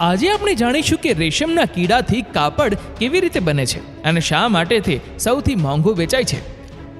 આજે આપણે જાણીશું કે રેશમના કીડાથી કાપડ કેવી રીતે બને છે અને શા માટે તે સૌથી મોંઘું વેચાય છે.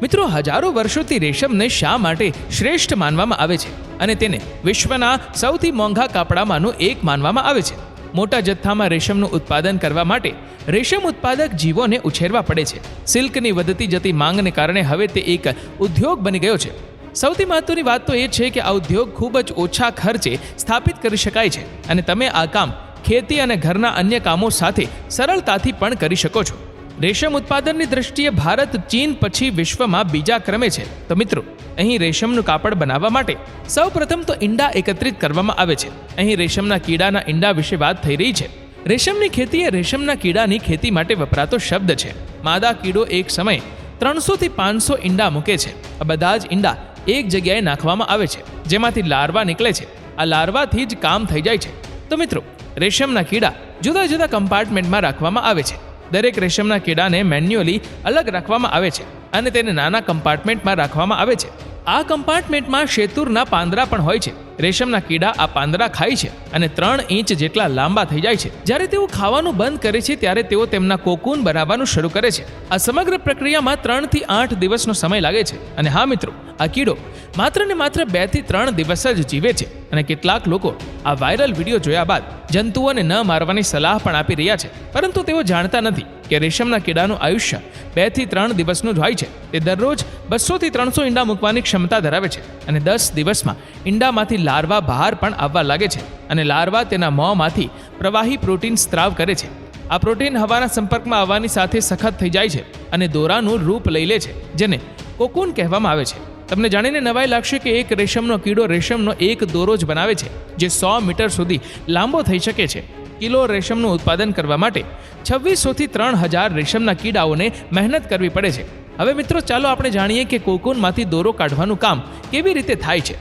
મિત્રો, હજારો વર્ષોથી રેશમને શા માટે શ્રેષ્ઠ માનવામાં આવે છે અને તેને વિશ્વના સૌથી મોંઘા કાપડામાંનું એક માનવામાં આવે છે. મોટા જથ્થામાં રેશમનું ઉત્પાદન કરવા માટે રેશમ ઉત્પાદક જીવોને ઉછેરવા પડે છે. સિલ્કની વધતી જતી માંગને કારણે હવે તે એક ઉદ્યોગ બની ગયો છે. સૌથી મહત્વની વાત તો એ છે કે આ ઉદ્યોગ ખૂબ જ ઓછા ખર્ચે સ્થાપિત કરી શકાય છે અને તમે આ કામ ખેતી અને ઘરના અન્ય કામો સાથે સરળતાથી પણ કરી શકો છો. રેશમ ઉત્પાદનની દ્રષ્ટિએ ભારત ચીન પછી વિશ્વમાં બીજા ક્રમે છે. તો મિત્રો, અહીં રેશમનું કાપડ બનાવવા માટે સૌપ્રથમ તો ઈંડા એકત્રિત કરવામાં આવે છે. અહીં રેશમના કીડાના ઈંડા વિશે વાત થઈ રહી છે. રેશમની ખેતી એ રેશમના કીડાની ખેતી માટે વપરાતો શબ્દ છે. માદા કીડો એક સમયે ત્રણસોથી પાંચસો ઈંડા મૂકે છે. આ બધા જ ઈંડા એક જગ્યાએ નાખવામાં આવે છે. જેમાંથી લાર્વા નીકળે છે. આ લાર્વાથી જ કામ થઈ જાય છે. તો મિત્રો રેશમના કીડા જુદા જુદા કમ્પાર્ટમેન્ટમાં રાખવામાં આવે છે. દરેક રેશમના કીડાને મેન્યુઅલી અલગ રાખવામાં આવે છે અને તેને નાના કમ્પાર્ટમેન્ટમાં રાખવામાં આવે છે. આ કમ્પાર્ટમેન્ટમાં શેતુરના પાંદડા પણ હોય છે. રેશમના કીડા આ પાંદડા ખાય છે અને ત્રણ ઇંચ જેટલા લાંબા થઈ જાય છે. જ્યારે તેઓ ખાવાનું બંધ કરે છે, ત્યારે તેઓ તેમના કોકૂન બનાવવાનું શરૂ કરે છે. આ સમગ્ર પ્રક્રિયામાં ત્રણથી આઠ દિવસનો સમય લાગે છે. અને હા મિત્રો, આ કીડો માત્ર ને માત્ર બેથી ત્રણ દિવસ જ જીવે છે. અને કેટલાક લોકો આ વાયરલ વીડિયો જોયા બાદ જંતુઓને ન મારવાની સલાહ પણ આપી રહ્યા છે. પરંતુ તેઓ જાણતા નથી કે રેશમના કીડાનું આયુષ્ય બેથી ત્રણ દિવસનું જ હોય છે. તે દરરોજ બસોથી ત્રણસો ઈંડા મૂકવાની ક્ષમતા ધરાવે છે અને દસ દિવસમાં ઈંડામાંથી લાર્વા બહાર પણ આવવા લાગે છે અને લાર્વા તેના મોંમાંથી પ્રવાહી પ્રોટીન સ્ત્રાવ કરે છે. આ પ્રોટીન હવાના સંપર્કમાં આવવાની સાથે સખત થઈ જાય છે અને દોરાનું રૂપ લઈ લે છે, જેને કોકૂન કહેવામાં આવે છે. તમને જાણીને નવાઈ લાગશે કે એક રેશમનો કીડો રેશમનો એક દોરો જ બનાવે છે, જે સો મીટર સુધી લાંબો થઈ શકે છે. કિલો રેશમનું ઉત્પાદન કરવા માટે છવ્વીસોથી ત્રણ હજાર રેશમના કીડાઓને મહેનત કરવી પડે છે. હવે મિત્રો, ચાલો આપણે જાણીએ કે કોકૂનમાંથી દોરો કાઢવાનું કામ કેવી રીતે થાય છે.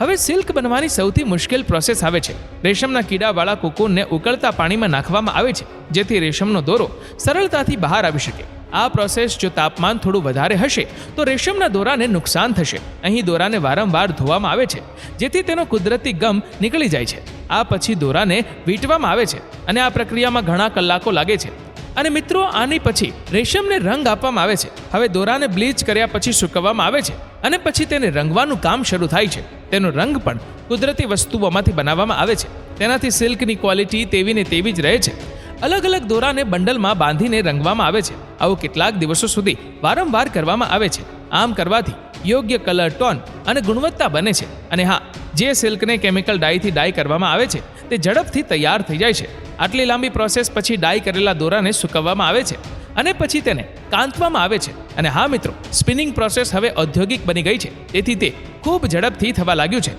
હવે સિલ્ક બનવાની સૌથી મુશ્કેલ પ્રોસેસ આવે છે. રેશમના કીડાવાળા કોકૂનને ઉકળતા પાણીમાં નાખવામાં આવે છે, જેથી રેશમનો દોરો સરળતાથી બહાર આવી શકે. આ પ્રોસેસ જો તાપમાન થોડું વધારે હશે, તો રેશમના દોરાને નુકસાન થશે. અહીં દોરાને વારંવાર ધોવામાં આવે છે, જેથી તેનો કુદરતી ગમ નીકળી જાય છે. આ પછી દોરાને વીંટવામાં આવે છે અને આ પ્રક્રિયામાં ઘણા કલાકો લાગે છે. અને મિત્રો, આની પછી રેશમને રંગ આપવામાં આવે છે. હવે દોરાને બ્લીચ કર્યા પછી સૂકવવામાં આવે છે અને પછી તેને રંગવાનું કામ શરૂ થાય છે. તેનો રંગ પણ કુદરતી વસ્તુઓમાંથી બનાવવામાં આવે છે. તેનાથી સિલ્કની ક્વોલિટી તેવી ને તેવી જ રહે છે. અલગ અલગ દોરાને બંડલમાં બાંધીને રંગવામાં આવે છે. આવું કેટલાક દિવસો સુધી વારંવાર કરવામાં આવે છે. આમ કરવાથી યોગ્ય કલર, ટોન અને ગુણવત્તા બને છે. અને હા, જે સિલ્કને કેમિકલ ડાયથી ડાય કરવામાં આવે છે, તે ઝડપથી તૈયાર થઈ જાય છે. આટલી લાંબી પ્રોસેસ પછી ડાય કરેલા દોરાને સૂકવવામાં આવે છે અને પછી તેને કાંતવામાં આવે છે. અને હા મિત્રો, સ્પિનિંગ પ્રોસેસ હવે ઔદ્યોગિક બની ગઈ છે. તેથી તે ખૂબ ઝડપથી થવા લાગ્યું છે.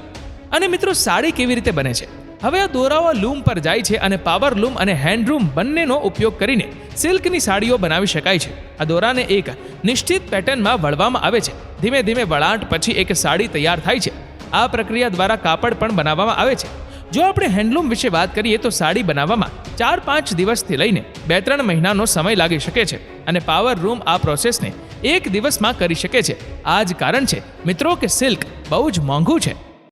અને મિત્રો, સાડી કેવી રીતે બને છે? હવે આ દોરાઓ લૂમ પર જાય છે અને પાવર લૂમ અને હેન્ડલૂમ બંનેનો ઉપયોગ કરીને સિલ્કની સાડીઓ બનાવી શકાય છે. આ દોરાને એક નિશ્ચિત પેટર્નમાં વળવામાં આવે છે. ધીમે ધીમે વળાંટ પછી એક સાડી તૈયાર થાય છે. આ પ્રક્રિયા દ્વારા કાપડ પણ બનાવવામાં આવે છે. જો આપણે હેન્ડલૂમ વિશે વાત કરીએ તો સાડી બનાવવામાં ચાર પાંચ દિવસથી લઈને બે ત્રણ મહિનાનો સમય લાગી શકે છે અને પાવર રૂમ આ પ્રોસેસને એક દિવસમાં કરી શકે છે. આ જ કારણ છે, મિત્રો, કે સિલ્ક બહુ જ મોંઘું છે.